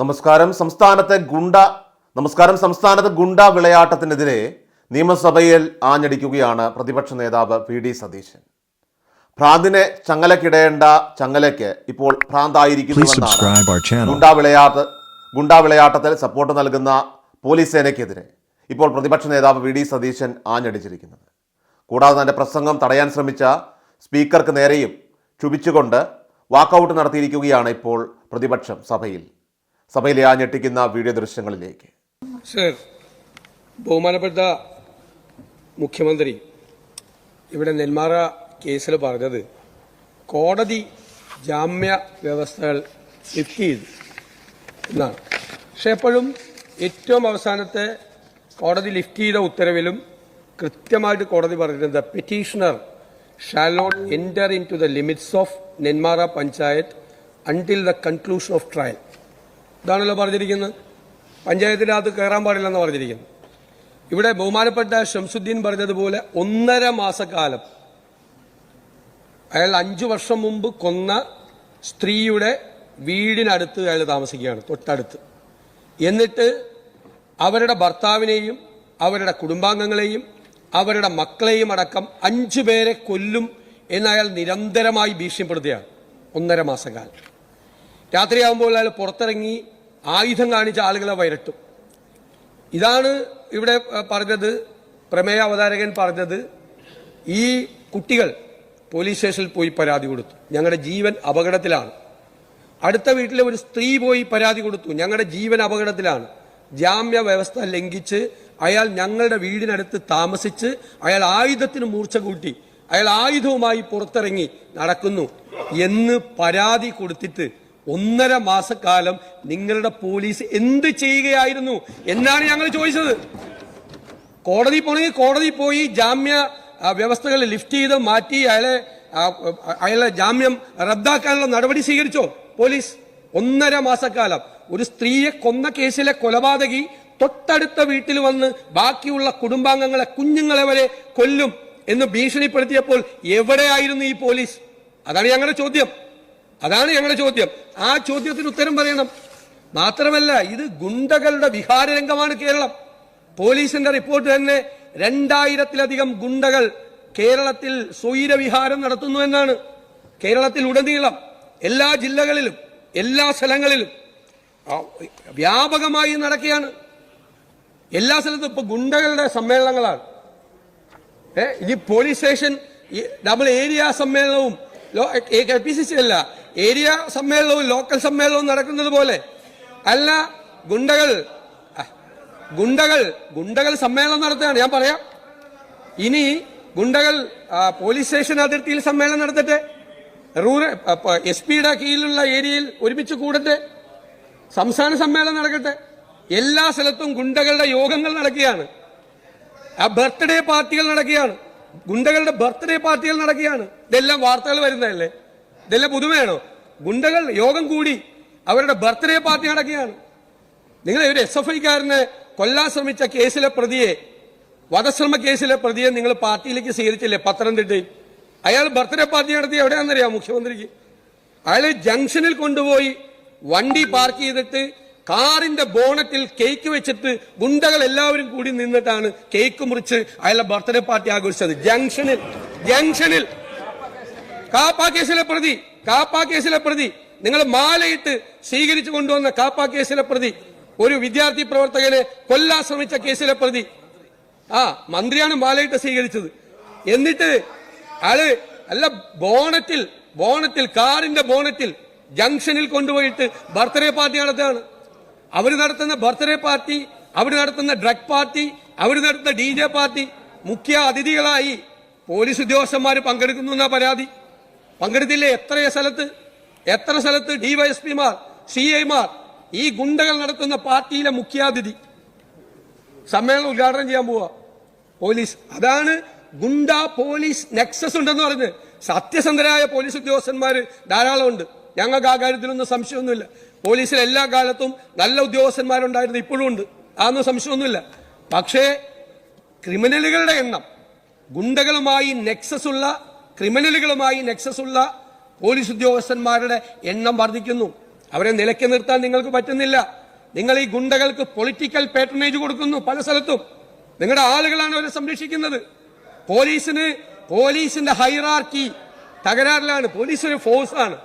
നമസ്കാരം. സംസ്ഥാനത്തെ ഗുണ്ട നമസ്കാരം. സംസ്ഥാനത്ത് ഗുണ്ട വിളയാട്ടത്തിനെതിരെ നിയമസഭയിൽ ആഞ്ഞടിക്കുകയാണ് പ്രതിപക്ഷ നേതാവ് പി ഡി സതീശൻ. ഭ്രാന്തിനെ ചങ്ങലക്കിടേണ്ട ചങ്ങലയ്ക്ക് ഇപ്പോൾ ഭ്രാന്തായിരിക്കുന്നു. ഗുണ്ടാ വിളയാട്ട് ഗുണ്ടാ വിളയാട്ടത്തിൽ സപ്പോർട്ട് നൽകുന്ന പോലീസ് സേനയ്ക്കെതിരെ ഇപ്പോൾ പ്രതിപക്ഷ നേതാവ് വി ഡി സതീശൻ ആഞ്ഞടിച്ചിരിക്കുന്നത്. കൂടാതെ തന്റെ പ്രസംഗം തടയാൻ ശ്രമിച്ച സ്പീക്കർക്ക് നേരെയും ക്ഷുഭിച്ചുകൊണ്ട് വാക്കൗട്ട് നടത്തിയിരിക്കുകയാണ് ഇപ്പോൾ പ്രതിപക്ഷം സഭയിൽ. സഭയിലെ ആ ഞെട്ടിക്കുന്ന വീഡിയോ ദൃശ്യങ്ങളിലേക്ക്. സർ ബഹുമാനപ്പെട്ട മുഖ്യമന്ത്രി ഇവിടെ നെന്മാറ കേസിൽ പറഞ്ഞത് കോടതി ജാമ്യ വ്യവസ്ഥകൾ ലിഫ്റ്റ് ചെയ്തു എന്നാണ്. പക്ഷെ എപ്പോഴും ഏറ്റവും അവസാനത്തെ കോടതി ലിഫ്റ്റ് ചെയ്ത ഉത്തരവിലും കൃത്യമായിട്ട് കോടതി പറഞ്ഞിരുന്നത് petitioner shall not enter into the limits of Nenmara panchayat until the conclusion of trial ഇതാണല്ലോ പറഞ്ഞിരിക്കുന്നത്. പഞ്ചായത്തിന്റെ അകത്ത് കയറാൻ പാടില്ലെന്ന് പറഞ്ഞിരിക്കുന്നു. ഇവിടെ ബഹുമാനപ്പെട്ട ഷംസുദ്ദീൻ പറഞ്ഞതുപോലെ ഒന്നര മാസക്കാലം. അയാൾ അഞ്ചു വർഷം മുമ്പ് കൊന്ന സ്ത്രീയുടെ വീടിനടുത്ത് അയാൾ താമസിക്കുകയാണ് തൊട്ടടുത്ത്. എന്നിട്ട് അവരുടെ ഭർത്താവിനെയും അവരുടെ കുടുംബാംഗങ്ങളെയും അവരുടെ മക്കളെയും അടക്കം അഞ്ചു പേരെ കൊല്ലും എന്ന് അയാൾ നിരന്തരമായി ഭീഷണിപ്പെടുത്തുകയാണ്. ഒന്നര മാസക്കാലം. രാത്രിയാകുമ്പോൾ അയാൾ പുറത്തിറങ്ങി ആയുധം കാണിച്ച ആളുകളെ വരട്ടും ഇതാണ് ഇവിടെ പറഞ്ഞത് പ്രമേയ അവതാരകൻ പറഞ്ഞത് ഈ കുട്ടികൾ പോലീസ് സ്റ്റേഷനിൽ പോയി പരാതി കൊടുത്തു. ഞങ്ങളുടെ ജീവൻ അപകടത്തിലാണ്. അടുത്ത വീട്ടിലെ ഒരു സ്ത്രീ പോയി പരാതി കൊടുത്തു. ഞങ്ങളുടെ ജീവൻ അപകടത്തിലാണ്. ജാമ്യ വ്യവസ്ഥ ലംഘിച്ച് അയാൾ ഞങ്ങളുടെ വീടിനടുത്ത് താമസിച്ച് അയാൾ ആയുധത്തിന് മൂർച്ച കൂട്ടി അയാൾ ആയുധവുമായി പുറത്തിറങ്ങി നടക്കുന്നു എന്ന് പരാതി കൊടുത്തിട്ട് ഒന്നര മാസക്കാലം നിങ്ങളുടെ പോലീസ് എന്ത് ചെയ്യുകയായിരുന്നു എന്നാണ് ഞങ്ങൾ ചോദിച്ചത്. കോടതി പോണെങ്കിൽ കോടതി പോയി ജാമ്യ വ്യവസ്ഥകൾ ലിഫ്റ്റ് ചെയ്ത് മാറ്റി അയാളെ അയാളെ ജാമ്യം റദ്ദാക്കാനുള്ള നടപടി സ്വീകരിച്ചോ? പോലീസ് ഒന്നര മാസക്കാലം. ഒരു സ്ത്രീയെ കൊന്ന കേസിലെ കൊലപാതകി തൊട്ടടുത്ത വീട്ടിൽ വന്ന് ബാക്കിയുള്ള കുടുംബാംഗങ്ങളെ കുഞ്ഞുങ്ങളെ വരെ കൊല്ലും എന്ന് ഭീഷണിപ്പെടുത്തിയപ്പോൾ എവിടെയായിരുന്നു ഈ പോലീസ്? അതാണ് ഞങ്ങളുടെ ചോദ്യം. അതാണ് ഞങ്ങളുടെ ചോദ്യം. ആ ചോദ്യത്തിന് ഉത്തരം പറയണം. മാത്രമല്ല ഇത് ഗുണ്ടകളുടെ വിഹാരരംഗമാണ് കേരളം. പോലീസിന്റെ റിപ്പോർട്ട് തന്നെ രണ്ടായിരത്തിലധികം ഗുണ്ടകൾ കേരളത്തിൽ സ്വൈരവിഹാരം നടത്തുന്നു എന്നാണ്. കേരളത്തിൽ ഉടനീളം എല്ലാ ജില്ലകളിലും എല്ലാ സ്ഥലങ്ങളിലും വ്യാപകമായി നടക്കുകയാണ്. എല്ലാ സ്ഥലത്തും ഇപ്പൊ ഗുണ്ടകളുടെ സമ്മേളനങ്ങളാണ്. ഏ, ഇനി പോലീസ് സ്റ്റേഷൻ ഡബിൾ ഏരിയ സമ്മേളനവും പി സി സി അല്ല ഏരിയ സമ്മേളനവും ലോക്കൽ സമ്മേളനവും നടക്കുന്നത് പോലെ അല്ല ഗുണ്ടകൾ ഗുണ്ടകൾ ഗുണ്ടകൾ സമ്മേളനം നടത്തുകയാണ്. ഞാൻ പറയാം. ഇനി ഗുണ്ടകൾ പോലീസ് സ്റ്റേഷൻ അതിർത്തിയിൽ സമ്മേളനം നടത്തട്ടെ റൂറൽ എസ് പിയുടെ കീഴിലുള്ള ഏരിയയിൽ ഒരുമിച്ച് കൂടട്ടെ. സംസ്ഥാന സമ്മേളനം നടക്കട്ടെ. എല്ലാ സ്ഥലത്തും ഗുണ്ടകളുടെ യോഗങ്ങൾ നടക്കുകയാണ്. ആ ബർത്ത്ഡേ പാർട്ടികൾ നടക്കുകയാണ്. ഗുണ്ടകളുടെ ബർത്ത്ഡേ പാർട്ടികൾ നടക്കുകയാണ്. ഇതെല്ലാം വാർത്തകൾ വരുന്നതല്ലേ? ഇതെല്ലാം പുതുമയാണോ? ഗുണ്ടകൾ യോഗം കൂടി അവരുടെ ബർത്ത്ഡേ പാർട്ടി നടക്കുകയാണ്. നിങ്ങൾ ഒരു എസ് എഫ് ഐക്കാരനെ കൊല്ലാൻ ശ്രമിച്ച കേസിലെ പ്രതിയെ വധശ്രമ കേസിലെ പ്രതിയെ നിങ്ങൾ പാർട്ടിയിലേക്ക് സ്വീകരിച്ചില്ലേ? പത്തനംതിട്ടയിൽ. അയാൾ ബർത്ത്ഡേ പാർട്ടി നടത്തി എവിടെയാണെന്നറിയാം മുഖ്യമന്ത്രിക്ക്? അയാൾ ജംഗ്ഷനിൽ കൊണ്ടുപോയി വണ്ടി പാർക്ക് ചെയ്തിട്ട് കാറിന്റെ ബോണറ്റിൽ കേക്ക് വെച്ചിട്ട് ഗുണ്ടകൾ എല്ലാവരും കൂടി നിന്നിട്ടാണ് കേക്ക് മുറിച്ച് അയാളുടെ ബർത്ത്ഡേ പാർട്ടി ആഘോഷിച്ചത്. ജംഗ്ഷനിൽ ജംഗ്ഷനിൽ. കാപ്പ കേസിലെ പ്രതി കാപ്പ കേസിലെ പ്രതി. നിങ്ങൾ മാലയിട്ട് സ്വീകരിച്ചു കൊണ്ടുവന്ന കാപ്പ കേസിലെ പ്രതി ഒരു വിദ്യാർത്ഥി പ്രവർത്തകനെ കൊല്ലാൻ ശ്രമിച്ച കേസിലെ പ്രതി. ആ മന്ത്രിയാണ് മാലയിട്ട് സ്വീകരിച്ചത്. എന്നിട്ട് ആൾ അല്ല ബോണറ്റിൽ ബോണറ്റിൽ കാറിന്റെ ബോണറ്റിൽ ജംഗ്ഷനിൽ കൊണ്ടുപോയിട്ട് ബർത്ത്ഡേ പാർട്ടി നടത്തുകയാണ്. അവർ നടത്തുന്ന ബർത്ത്ഡേ പാർട്ടി അവർ നടത്തുന്ന ഡ്രഗ് പാർട്ടി അവർ നടത്തുന്ന ഡി പാർട്ടി മുഖ്യ അതിഥികളായി പോലീസ് ഉദ്യോഗസ്ഥന്മാർ പങ്കെടുക്കുന്നു എന്ന പരാതി. പങ്കെടുത്തില്ലേ? എത്ര സ്ഥലത്ത്? എത്ര സ്ഥലത്ത് ഡിവൈഎസ്പിമാർ സി ഐമാർ ഈ ഗുണ്ടകൾ നടത്തുന്ന പാർട്ടിയിലെ മുഖ്യാതിഥി. സമ്മേളനം ഉദ്ഘാടനം ചെയ്യാൻ പോവാ. പോലീസ്. അതാണ് ഗുണ്ട പോലീസ് നെക്സസ് ഉണ്ടെന്ന് പറഞ്ഞ് സത്യസന്ധരായ പോലീസ് ഉദ്യോഗസ്ഥന്മാർ ധാരാളം ഉണ്ട് ഞങ്ങൾക്ക് ആ കാര്യത്തിലൊന്നും സംശയമൊന്നുമില്ല. പോലീസിൽ എല്ലാ കാലത്തും നല്ല ഉദ്യോഗസ്ഥന്മാരുണ്ടായിരുന്നു ഇപ്പോഴും ഉണ്ട്. അതൊന്നും സംശയമൊന്നുമില്ല. പക്ഷേ ക്രിമിനലുകളുടെ എണ്ണം ഗുണ്ടകളുമായി നെക്സസ് ഉള്ള ക്രിമിനലുകളുമായി നെക്സസ് ഉള്ള പോലീസ് ഉദ്യോഗസ്ഥന്മാരുടെ എണ്ണം വർദ്ധിക്കുന്നു. അവരെ നിലയ്ക്ക് നിർത്താൻ നിങ്ങൾക്ക് പറ്റുന്നില്ല. നിങ്ങൾ ഈ ഗുണ്ടകൾക്ക് പൊളിറ്റിക്കൽ പേട്രണേജ് കൊടുക്കുന്നു പല സ്ഥലത്തും. നിങ്ങളുടെ ആളുകളാണ് അവരെ സംരക്ഷിക്കുന്നത്. പോലീസിന് പോലീസിന്റെ ഹൈറാർക്കി തകരാറിലാണ്. പോലീസ് ഒരു ഫോഴ്സ് ആണ്.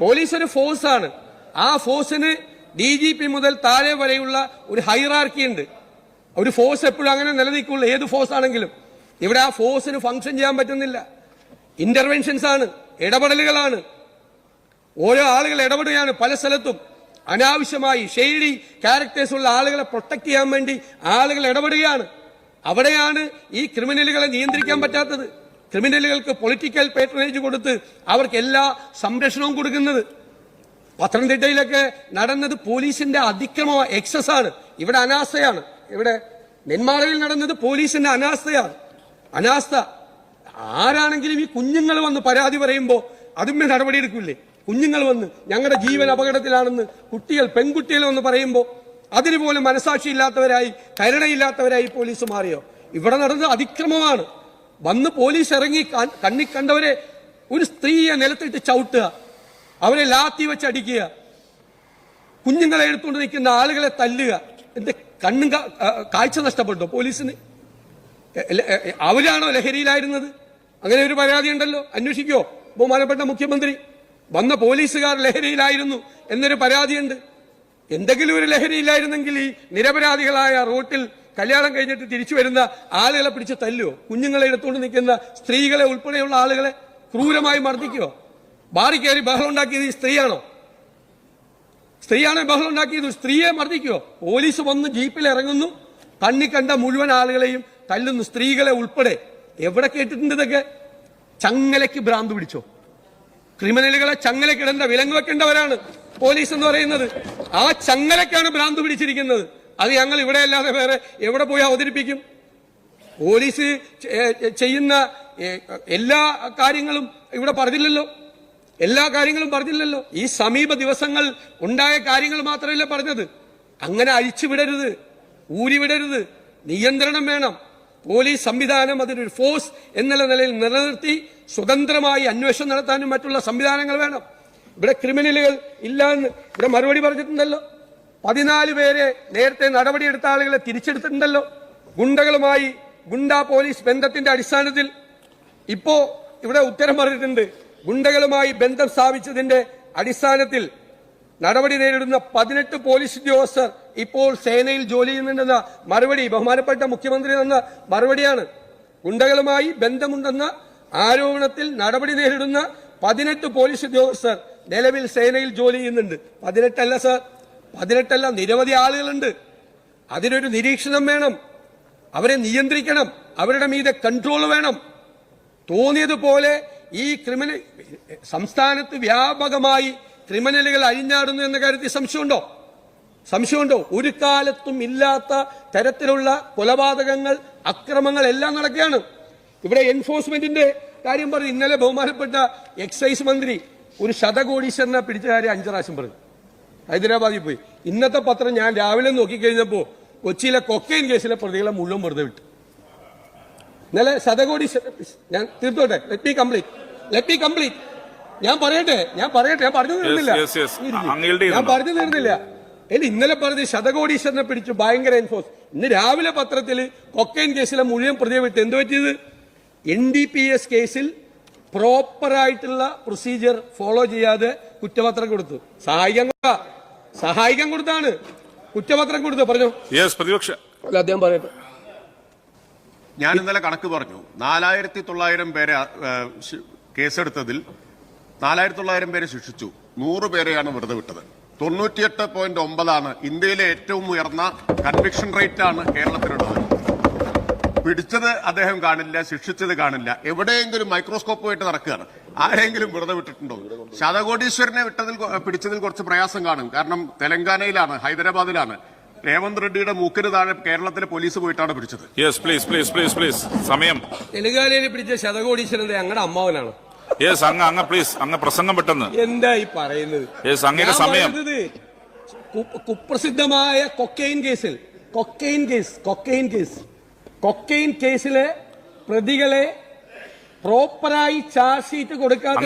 പോലീസ് ഒരു ഫോഴ്സ് ആണ്. ആ ഫോഴ്സിന് ഡി ജി പി മുതൽ താഴെ വരെയുള്ള ഒരു ഹൈറാർക്കി ഉണ്ട്. ഒരു ഫോഴ്സ് എപ്പോഴും അങ്ങനെ നിലനിൽക്കുള്ളൂ. ഏത് ഫോഴ്സ് ആണെങ്കിലും. ഇവിടെ ആ ഫോഴ്സിന് ഫംഗ്ഷൻ ചെയ്യാൻ പറ്റുന്നില്ല. ഇന്റർവെൻഷൻസ് ആണ് ഇടപെടലുകളാണ്. ഓരോ ആളുകൾ ഇടപെടുകയാണ് പല സ്ഥലത്തും. അനാവശ്യമായി ഷെയ്ഡി ക്യാരക്ടേഴ്സ് ഉള്ള ആളുകളെ പ്രൊട്ടക്ട് ചെയ്യാൻ വേണ്ടി ആളുകൾ ഇടപെടുകയാണ്. അവിടെയാണ് ഈ ക്രിമിനലുകളെ നിയന്ത്രിക്കാൻ പറ്റാത്തത്. ക്രിമിനലുകൾക്ക് പൊളിറ്റിക്കൽ പേട്രണേജ് കൊടുത്ത് അവർക്ക് എല്ലാ സംരക്ഷണവും കൊടുക്കുന്നത്. പത്തനംതിട്ടയിലൊക്കെ നടന്നത് പോലീസിന്റെ അതിക്രമ എക്സസ് ആണ്. ഇവിടെ അനാസ്ഥയാണ്. ഇവിടെ നെന്മാറയിൽ നടന്നത് പോലീസിന്റെ അനാസ്ഥയാണ്. അനാസ്ഥ. ആരാണെങ്കിലും ഈ കുഞ്ഞുങ്ങൾ വന്ന് പരാതി പറയുമ്പോൾ നടപടി നടപടിയെടുക്കില്ലേ? കുഞ്ഞുങ്ങൾ വന്ന് ഞങ്ങളുടെ ജീവൻ അപകടത്തിലാണെന്ന് കുട്ടികൾ പെൺകുട്ടികൾ വന്ന് പറയുമ്പോൾ അതിന് പോലും മനസാക്ഷിയില്ലാത്തവരായി കരുണയില്ലാത്തവരായി പോലീസ് മാറിയോ? ഇവിടെ നടന്നത് അതിക്രമമാണ്. വന്ന് പോലീസ് ഇറങ്ങി കണ്ണി കണ്ടവരെ ഒരു സ്ത്രീയെ നിലത്തിട്ട് ചവിട്ടുക അവരെ ലാത്തി വെച്ച് അടിക്കുക കുഞ്ഞുങ്ങളെ എടുത്തുകൊണ്ട് നിൽക്കുന്ന ആളുകളെ തല്ലുക എന്റെ കണ്ണും കാഴ്ച നഷ്ടപ്പെട്ടോ പോലീസിന്? അവരാണോ ലഹരിയിലായിരുന്നത്? അങ്ങനെ ഒരു പരാതി ഉണ്ടല്ലോ. അന്വേഷിക്കോ. ബഹുമാനപ്പെട്ട മുഖ്യമന്ത്രി വന്ന പോലീസുകാർ ലഹരിയിലായിരുന്നു എന്നൊരു പരാതിയുണ്ട്. എന്തെങ്കിലും ഒരു ലഹരിയില്ലായിരുന്നെങ്കിൽ ഈ നിരപരാധികളായ റോട്ടിൽ കല്യാണം കഴിഞ്ഞിട്ട് തിരിച്ചു വരുന്ന ആളുകളെ പിടിച്ച് തല്ലുവോ? കുഞ്ഞുങ്ങളെ എടുത്തുകൊണ്ട് നിൽക്കുന്ന സ്ത്രീകളെ ഉൾപ്പെടെയുള്ള ആളുകളെ ക്രൂരമായി മർദ്ദിക്കുവോ? ബാറി കയറി ബഹളം ഉണ്ടാക്കിയത് ഈ സ്ത്രീയാണോ? സ്ത്രീയാണോ ബഹളം ഉണ്ടാക്കിയത് സ്ത്രീയെ മർദ്ദിക്കുവോ? പോലീസ് വന്ന് ജീപ്പിൽ ഇറങ്ങുന്നു. കണ്ണി കണ്ട മുഴുവൻ ആളുകളെയും തല്ലുന്നു സ്ത്രീകളെ ഉൾപ്പെടെ. എവിടെ കേട്ടിട്ടുണ്ട് ഇതൊക്കെ? ചങ്ങലയ്ക്ക് ഭ്രാന്ത് പിടിച്ചോ? ക്രിമിനലുകളെ ചങ്ങലക്കിടേണ്ട വിലങ്ങ് വെക്കേണ്ടവരാണ് പോലീസ് എന്ന് പറയുന്നത്. ആ ചങ്ങലക്കാണ് ഭ്രാന്ത് പിടിച്ചിരിക്കുന്നത്. അത് ഞങ്ങൾ ഇവിടെ അല്ലാതെ വേറെ എവിടെ പോയി അവതരിപ്പിക്കും? പോലീസ് ചെയ്യുന്ന എല്ലാ കാര്യങ്ങളും ഇവിടെ പറഞ്ഞില്ലല്ലോ. എല്ലാ കാര്യങ്ങളും പറഞ്ഞില്ലല്ലോ. ഈ സമീപ ദിവസങ്ങൾ ഉണ്ടായ കാര്യങ്ങൾ മാത്രമല്ല പറഞ്ഞത്. അങ്ങനെ അഴിച്ചു വിടരുത് ഊരി വിടരുത് നിയന്ത്രണം വേണം. പോലീസ് സംവിധാനം അതിനൊരു ഫോഴ്സ് എന്നുള്ള നിലയിൽ നിലനിർത്തി സ്വതന്ത്രമായി അന്വേഷണം നടത്താനും മറ്റുള്ള സംവിധാനങ്ങൾ വേണം. ഇവിടെ ക്രിമിനലുകൾ ഇല്ല എന്ന് ഇവിടെ മറുപടി പറഞ്ഞിട്ടുണ്ടല്ലോ. പതിനാല് പേരെ നേരത്തെ നടപടിയെടുത്ത ആളുകളെ തിരിച്ചെടുത്തിട്ടുണ്ടല്ലോ. ഗുണ്ടകളുമായി ഗുണ്ടാ പോലീസ് ബന്ധത്തിന്റെ അടിസ്ഥാനത്തിൽ. ഇപ്പോ ഇവിടെ ഉത്തരം പറഞ്ഞിട്ടുണ്ട്. ഗുണ്ടകളുമായി ബന്ധം സ്ഥാപിച്ചതിന്റെ അടിസ്ഥാനത്തിൽ നടപടി നേരിടുന്ന പതിനെട്ട് പോലീസ് ഉദ്യോഗസ്ഥർ ഇപ്പോൾ സേനയിൽ ജോലി ചെയ്യുന്നുണ്ടെന്ന മറുപടി ബഹുമാനപ്പെട്ട മുഖ്യമന്ത്രി തന്ന മറുപടിയാണ്. ഗുണ്ടകളുമായി ബന്ധമുണ്ടെന്ന ആരോപണത്തിൽ നടപടി നേരിടുന്ന പതിനെട്ട് പോലീസ് ഉദ്യോഗസ്ഥർ നിലവിൽ സേനയിൽ ജോലി ചെയ്യുന്നുണ്ട്. പതിനെട്ടല്ല സർ. പതിനെട്ടല്ല നിരവധി ആളുകളുണ്ട്. അതിനൊരു നിരീക്ഷണം വേണം. അവരെ നിയന്ത്രിക്കണം. അവരുടെ മീതെ കൺട്രോൾ വേണം. തോന്നിയതുപോലെ ഈ ക്രിമിനൽ സംസ്ഥാനത്ത് വ്യാപകമായി ക്രിമിനലുകൾ അഴിഞ്ഞാടുന്നു എന്ന കാര്യത്തിൽ സംശയമുണ്ടോ? സംശയമുണ്ടോ? ഒരു കാലത്തും ഇല്ലാത്ത തരത്തിലുള്ള കൊലപാതകങ്ങൾ അക്രമങ്ങൾ എല്ലാം നടക്കുകയാണ്. ഇവിടെ എൻഫോഴ്സ്മെന്റിന്റെ കാര്യം പറഞ്ഞു ഇന്നലെ ബഹുമാനപ്പെട്ട എക്സൈസ് മന്ത്രി ഒരു ശതകോടീശ്വരനെ പിടിച്ച കാര്യം അഞ്ചു പ്രാവശ്യം പറഞ്ഞു. ഹൈദരാബാദിൽ പോയി. ഇന്നത്തെ പത്രം ഞാൻ രാവിലെ നോക്കിക്കഴിഞ്ഞപ്പോൾ കൊച്ചിയിലെ കൊക്കൈൻ കേസിലെ പ്രതികളെ മുഴുവൻ വെറുതെ വിട്ടു. ഇന്നലെ ശതകോടി ഞാൻ തീർത്തോട്ടെ. Let be complete let be complete ഞാൻ പറയട്ടെ ഞാൻ പറയട്ടെ ഞാൻ പറഞ്ഞു തീർന്നില്ല. ഞാൻ പറഞ്ഞു തീർന്നില്ല എടി ഇന്നലെ പറഞ്ഞ് ശതകോടീശ്വരനെ പിടിച്ചു ഭയങ്കര എൻഫോഴ്സ് ഇന്ന് രാവിലെ പത്രത്തിൽ കൊക്കൈൻ കേസിലെ മുഴുവൻ പ്രതിയെ വിട്ട് എന്ത് പറ്റിയത്? എൻ ഡി പി എസ് കേസിൽ പ്രോപ്പറായിട്ടുള്ള പ്രൊസീജിയർ ഫോളോ ചെയ്യാതെ കുറ്റപത്രം കൊടുത്തു. സഹായിക്കാൻ കൊടുത്താ. സഹായിക്കാൻ കൊടുത്താണ്. കുറ്റപത്രം കൊടുത്തു. പറഞ്ഞു. പ്രതിപക്ഷ. അല്ല അദ്ദേഹം പറയട്ടെ. ഞാൻ ഇന്നലെ കണക്ക് പറഞ്ഞു. നാലായിരത്തി തൊള്ളായിരം പേരെ കേസെടുത്തതിൽ നാലായിരത്തി തൊള്ളായിരം പേരെ ശിക്ഷിച്ചു. നൂറ് പേരെയാണ് വെറുതെ വിട്ടത്. തൊണ്ണൂറ്റിയെട്ട് പോയിന്റ് ഒമ്പതാണ് ഇന്ത്യയിലെ ഏറ്റവും ഉയർന്ന കൺവിക്ഷൻ റേറ്റ് ആണ് കേരളത്തിലുള്ളത്. പിടിച്ചത് അദ്ദേഹം കാണില്ല ശിക്ഷിച്ചത് കാണില്ല. എവിടെയെങ്കിലും മൈക്രോസ്കോപ്പ് മൈക്രോസ്കോപ്പുമായിട്ട് നടക്കുകയാണ്. ആരെങ്കിലും വെറുതെ വിട്ടിട്ടുണ്ടോ? ശതകോടീശ്വരനെ വിട്ടതിൽ പിടിച്ചതിൽ കുറച്ച് പ്രയാസം കാണും. കാരണം തെലങ്കാനയിലാണ് ഹൈദരാബാദിലാണ്. രേവന്ത് റെഡ്ഡിയുടെ മൂക്കിന് താഴെ കേരളത്തിലെ പോലീസ് പോയിട്ടാണ് പിടിച്ചത്. Yes please please please please സമയം. തെലുങ്കാനയിൽ പിടിച്ച ശതകോടീശ്വരൻ ഞങ്ങളുടെ അമ്മാവനാണ്. യെസ് അങ്ങ് അങ്ങ് പ്ലീസ് അങ്ങ് പ്രസംഗം പെട്ടെന്ന്. എന്താ ഈ പറയുന്നത്? യെസ് അങ്ങയുടെ സമയം. കുപ്രസിദ്ധമായ കൊക്കൈൻ കേസിൽ cocaine case cocaine case cocaine കേസിലെ പ്രതികളെ പ്രോപ്പറായി ചാർജ് ഷീറ്റ് കൊടുക്കാത്ത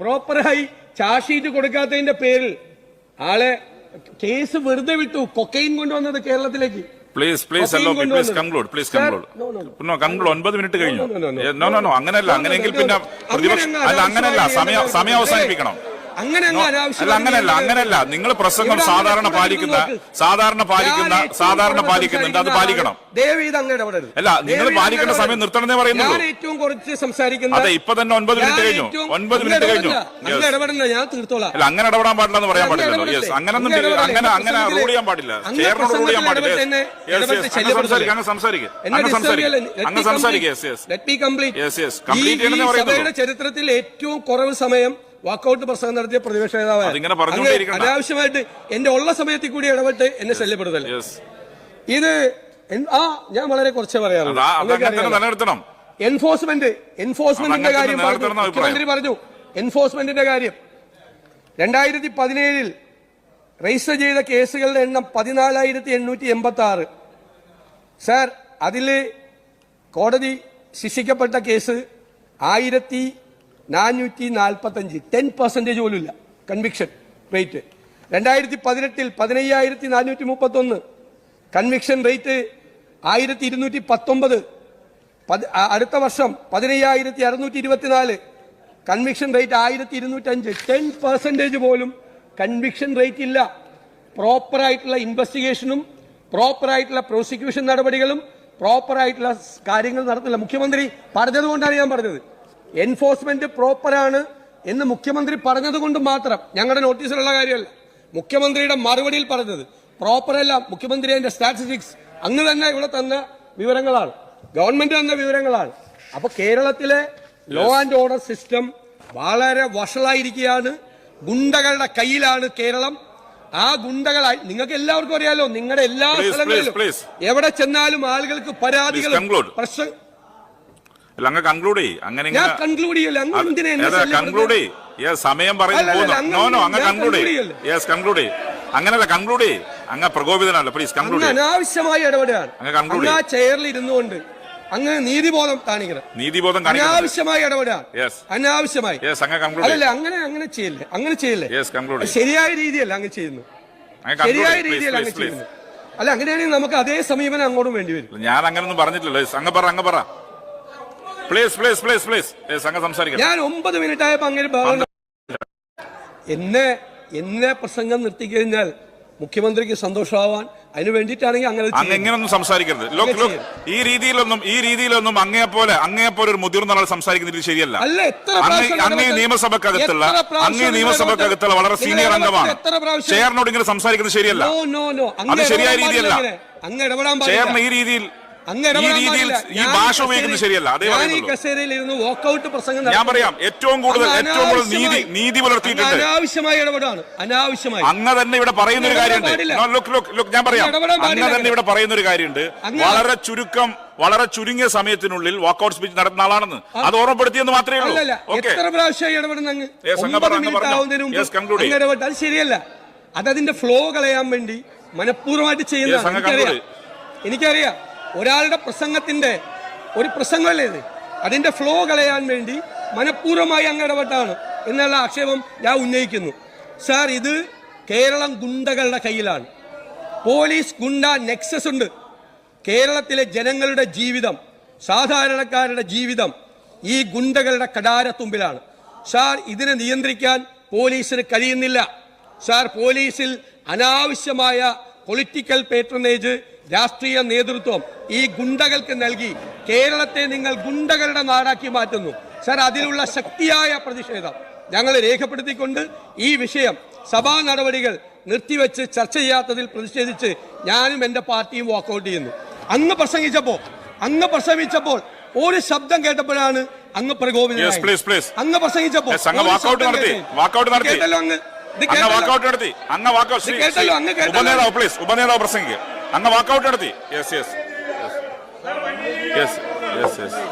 പ്രോപ്പറായി ചാർജ് ഷീറ്റ് കൊടുക്കാത്തതിന്റെ പേരിൽ ആളെ കേസ് വെറുതെ വിട്ടു കൊക്കൈൻ കൊണ്ടുവന്നത് കേരളത്തിലേക്ക്. Please please allow please conclude please conclude. No conclude ഒൻപത് മിനിറ്റ് കഴിഞ്ഞു. നോ നോ നോ അങ്ങനെയല്ല അങ്ങനെയെങ്കിൽ പിന്നെ പ്രതിപക്ഷം അല്ല അങ്ങനെയല്ല സമയം സമയം അവസാനിപ്പിക്കണം. അങ്ങനെ അല്ല അങ്ങനെയല്ല നിങ്ങൾ- അങ്ങനെയല്ല നിങ്ങൾ പ്രസംഗം സാധാരണ പാലിക്കുന്ന സാധാരണ പാലിക്കുന്ന സാധാരണ പാലിക്കുന്നുണ്ട്. അത് പാലിക്കണം. അല്ല, നിങ്ങൾ പാലിക്കേണ്ട സമയം നിർത്തണമെന്നേ പറയുന്നുള്ളൂ. ഞാൻ ഏറ്റവും കുറച്ച് സംസാരിക്കുന്നത് അതെ, ഇപ്പൊ തന്നെ ഒൻപത് മിനിറ്റ് കഴിഞ്ഞു. ഒൻപത് മിനിറ്റ് കഴിഞ്ഞു. ഞാൻ തീർത്തോളാം. അല്ല അങ്ങനെ ഇടപെടാൻ പാടില്ല എന്ന് പറയാൻ പാടില്ല പാടില്ലല്ലോ? യെസ് അങ്ങനെ അങ്ങനെ പ്രസംഗത്തിൽ റൂൾ ചെയ്യാൻ പാടില്ല. ചേർന്ന് റൂൾ ചെയ്യാൻ പാടില്ല? സംസാരിക്കുക സംസാരിക്കുക സംസാരിക്കുക complete. യെസ് യെസ് കംപ്ലീറ്റ് പറയുന്നത് ചരിത്രത്തിൽ ഏറ്റവും കുറവ് സമയം വാക്കൌട്ട് പ്രസംഗം നടത്തിയ പ്രതിപക്ഷ നേതാവ്. അനാവശ്യമായിട്ട് എന്റെ ഉള്ള സമയത്തിൽ കൂടി ഇടപെട്ട് എന്നെ ശല്യപ്പെടുത്തൽ ഇത് ആ ഞാൻ വളരെ കുറച്ചേ പറയാറുള്ളൂ. എൻഫോഴ്സ്മെന്റ് എൻഫോഴ്സ്മെന്റിന്റെ കാര്യം മുഖ്യമന്ത്രി പറഞ്ഞു എൻഫോഴ്സ്മെന്റിന്റെ കാര്യം. രണ്ടായിരത്തി പതിനേഴിൽ രജിസ്റ്റർ ചെയ്ത കേസുകളുടെ എണ്ണം പതിനാലായിരത്തി എണ്ണൂറ്റി എൺപത്തി ആറ് സാർ അതിൽ കോടതി ശിക്ഷിക്കപ്പെട്ട കേസ് ആയിരത്തി നാനൂറ്റി നാൽപ്പത്തഞ്ച് ടെൻ പെർസെന്റേജ് ഇല്ല. Conviction rate. രണ്ടായിരത്തി പതിനെട്ടിൽ പതിനയ്യായിരത്തി നാനൂറ്റി മുപ്പത്തൊന്ന് കൺവിക്ഷൻ റേറ്റ് ആയിരത്തി ഇരുന്നൂറ്റി പത്തൊമ്പത് അടുത്ത വർഷം പതിനയ്യായിരത്തി അറുന്നൂറ്റി ഇരുപത്തിനാല് കൺവിക്ഷൻ റേറ്റ് ആയിരത്തി ഇരുന്നൂറ്റഞ്ച് ടെൻ പെർസെന്റേജ് പോലും കൺവിക്ഷൻ റേറ്റ് ഇല്ല. പ്രോപ്പറായിട്ടുള്ള ഇൻവെസ്റ്റിഗേഷനും പ്രോപ്പറായിട്ടുള്ള പ്രോസിക്യൂഷൻ നടപടികളും പ്രോപ്പറായിട്ടുള്ള കാര്യങ്ങൾ നടത്തില്ല. മുഖ്യമന്ത്രി പറഞ്ഞതുകൊണ്ടാണ് ഞാൻ പറഞ്ഞത്. എൻഫോഴ്സ്മെന്റ് പ്രോപ്പറാണ് എന്ന് മുഖ്യമന്ത്രി പറഞ്ഞതുകൊണ്ട് മാത്രം. ഞങ്ങളുടെ നോട്ടീസിലുള്ള കാര്യമല്ല. മുഖ്യമന്ത്രിയുടെ മറുപടിയിൽ പറഞ്ഞത് പ്രോപ്പറല്ല മുഖ്യമന്ത്രി അതിന്റെ സ്റ്റാറ്റിസ്റ്റിക്സ് അങ്ങ് തന്നെ ഇവിടെ തന്ന വിവരങ്ങളാണ്. ഗവൺമെന്റ് തന്ന വിവരങ്ങളാണ്. അപ്പൊ കേരളത്തിലെ ലോ ആൻഡ് ഓർഡർ സിസ്റ്റം വളരെ വഷളായിരിക്കുകയാണ്. ഗുണ്ടകളുടെ കയ്യിലാണ് കേരളം. ആ ഗുണ്ടകളായി നിങ്ങൾക്ക് എല്ലാവർക്കും അറിയാലോ നിങ്ങളുടെ എല്ലാ സ്ഥലങ്ങളിലും എവിടെ ചെന്നാലും ആളുകൾക്ക് പരാതികളും പ്രശ്ന അല്ല അങ്ങ് കൺക്ലൂഡ് ചെയ്യ്. അങ്ങനെ ഞാൻ കൺക്ലൂഡ് ചെയ്യല്ല? അങ്ങ് എന്തിനാ എന്നെ കൺക്ലൂഡ് ചെയ്യ്. യെസ് സമയം പറയുന്നു പോകുന്നു. അങ്ങ് നോ നോ അങ്ങ് ഞാൻ കൺക്ലൂഡ് conclude ചെയ്യ്. ചെയ്യല്ലേ? യെസ് കൺക്ലൂഡ് ചെയ്യ്. അങ്ങനല്ല കൺക്ലൂഡ് ചെയ്യ്. അങ്ങ് പ്രകോപിതനല്ല പ്ലീസ് അങ്ങ് കൺക്ലൂഡ് ചെയ്യ്. അനാവശ്യമായി ഇടപെടുകയാണ് അങ്ങ് conclude അങ്ങ് ആ ചെയറിൽ ഇരുന്നുകൊണ്ട് അങ്ങ് നീതിബോധം കാണിക്കണം. നീതിബോധം കാണിക്കുന്നു അനാവശ്യമായി ഇടപെടുകയാണ് യെസ് അനാവശ്യമായി. യെസ് അങ്ങ് കൺക്ലൂഡ് അല്ലല്ല അങ്ങനെ അങ്ങനെ ചെയ്യില്ലേ? അങ്ങനെ ചെയ്യില്ലേ? യെസ് കൺക്ലൂഡ് ശരിയായ രീതിയല്ല അങ്ങ് ചെയ്യുന്നു ശരിയായ രീതിയല്ല അങ്ങ് ചെയ്യുന്നു അല്ല അങ്ങനെയാണെങ്കിൽ നമുക്ക് അതേ സമീപനം അങ്ങോട്ടും വേണ്ടി വരും. ഞാൻ അങ്ങനൊന്നും പറഞ്ഞിട്ടില്ലല്ലോ അങ്ങ് പറ അങ്ങ് പറ. പ്ലീസ് പ്ലീസ് പ്ലീസ് പ്ലീസ് അങ്ങ് സംസാരിക്കാം ഞാൻ ഒമ്പത് മിനിറ്റ് ആയപ്പോ അങ്ങനെ ഭാഗം എന്നെ എന്നെ പ്രസംഗം നിർത്തിക്കഴിഞ്ഞാൽ മുഖ്യമന്ത്രിക്ക് സന്തോഷമാവാൻ അതിന് വേണ്ടിയിട്ടാണെങ്കിൽ അങ്ങനെ അങ്ങ് എങ്ങനെയൊന്നും സംസാരിക്കരുത്. ലോക്ക് ലോക്ക് ഈ രീതിയിലൊന്നും ഈ രീതിയിലൊന്നും അങ്ങേ പോലെ ഒരു മുതിർന്ന ആൾ സംസാരിക്കുന്നത് ശരിയല്ല. അല്ല എത്ര അങ്ങ് അങ്ങേ നിയമസഭക്കകത്തുള്ള അങ്ങേ നിയമസഭക്കകത്തുള്ള വളരെ സീനിയർ അംഗമാണ്. ചെയറിനോട് ഇങ്ങനെ സംസാരിക്കുന്നത് ശരിയല്ല. അത് ശരിയായ രീതിയല്ല. അങ്ങ് ഇടപെടാൻ ചെയറിന് ഈ രീതിയിൽ അങ്ങ് ഈ രീതിയിൽ ഈ ഭാഷ ഉപയോഗിക്കുന്നത് ശരിയല്ല. അതേ ഞാൻ ഈ കസേരയിൽ ഇരുന്ന് വാക്കൌട്ട് പ്രസംഗം ഞാൻ പറയാം ഏറ്റവും കൂടുതൽ ഏറ്റവും കൂടുതൽ നീതി നീതി പുലർത്തിയിട്ടുണ്ട്. അനാവശ്യമായി ഇടപെടാണ് അനാവശ്യമായി. അങ്ങ് തന്നെ ഇവിടെ പറയുന്ന ഒരു കാര്യമുണ്ട്. ഞാൻ പറയാം. അങ്ങ്. തന്നെ ഇവിടെ പറയുന്ന ഒരു കാര്യമുണ്ട് വളരെ ചുരുക്കം വളരെ ചുരുങ്ങിയ സമയത്തിനുള്ളിൽ വാക്കൌട്ട് സ്പീച്ച് നടത്തുന്ന ആളാണെന്ന്. അത് ഓർമ്മപ്പെടുത്തിയെന്ന് മാത്രമേ ഉള്ളൂ. അത് അതിന്റെ അതതിന്റെ ഫ്ലോ കളയാൻ വേണ്ടി മനഃപൂർവമായിട്ട് ചെയ്യുന്ന എനിക്കറിയാം. ഒരാളുടെ പ്രസംഗത്തിന്റെ ഒരു പ്രസംഗമല്ലേ ഇത്? അതിന്റെ ഫ്ലോ കളയാൻ വേണ്ടി മനഃപൂർവമായി അങ്ങ് ഇടപെട്ടാണ് എന്നുള്ള ആക്ഷേപം ഞാൻ ഉന്നയിക്കുന്നു. സാർ ഇത് കേരളം ഗുണ്ടകളുടെ കയ്യിലാണ്. പോലീസ് ഗുണ്ട നെക്സസ് ഉണ്ട്. കേരളത്തിലെ ജനങ്ങളുടെ ജീവിതം സാധാരണക്കാരുടെ ജീവിതം ഈ ഗുണ്ടകളുടെ കടാരത്തുമ്പിലാണ്. സാർ ഇതിനെ നിയന്ത്രിക്കാൻ പോലീസിന് കഴിയുന്നില്ല. സാർ പോലീസിൽ അനാവശ്യമായ പൊളിറ്റിക്കൽ പേട്രണേജ് രാഷ്ട്രീയ നേതൃത്വം ഈ ഗുണ്ടകൾക്ക് നൽകി കേരളത്തെ നിങ്ങൾ ഗുണ്ടകളുടെ നാടാക്കി മാറ്റുന്നു. സർ അതിലുള്ള ശക്തിയായ പ്രതിഷേധം ഞങ്ങൾ രേഖപ്പെടുത്തിക്കൊണ്ട് ഈ വിഷയം സഭാ നടപടികൾ നിർത്തിവെച്ച് ചർച്ച ചെയ്യാത്തതിൽ പ്രതിഷേധിച്ച് ഞാനും എന്റെ പാർട്ടിയും വാക്കൗട്ട് ചെയ്യുന്നു. അങ്ങ് പ്രസംഗിച്ചപ്പോൾ അങ്ങ് പ്രസംഗിച്ചപ്പോൾ ഒരു ശബ്ദം കേട്ടപ്പോഴാണ് അങ്ങ് പ്രകോപിത. അങ്ങ് പ്രസംഗിച്ചപ്പോൾ. കേട്ടില്ല. അങ്ങ്. കേട്ടല്ലോ. അങ്ങ് കേട്ടല്ലോ, അങ്ങ് വാക്കൗട്ട് നടത്തി. Yes yes yes yes yes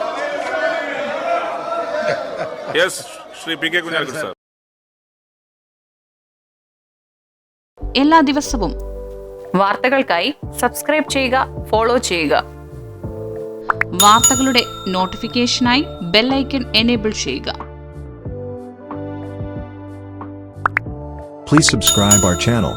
yes Shri P K Kunhalikutty sir എല്ലാ ദിവസവും വാർത്തകൾക്കായി സബ്സ്ക്രൈബ് ചെയ്യുക ഫോളോ ചെയ്യുക. വാർത്തകളുടെ നോട്ടിഫിക്കേഷനായി ബെല്ലൈക്കൺ എനേബിൾ ചെയ്യുക. Please subscribe our channel.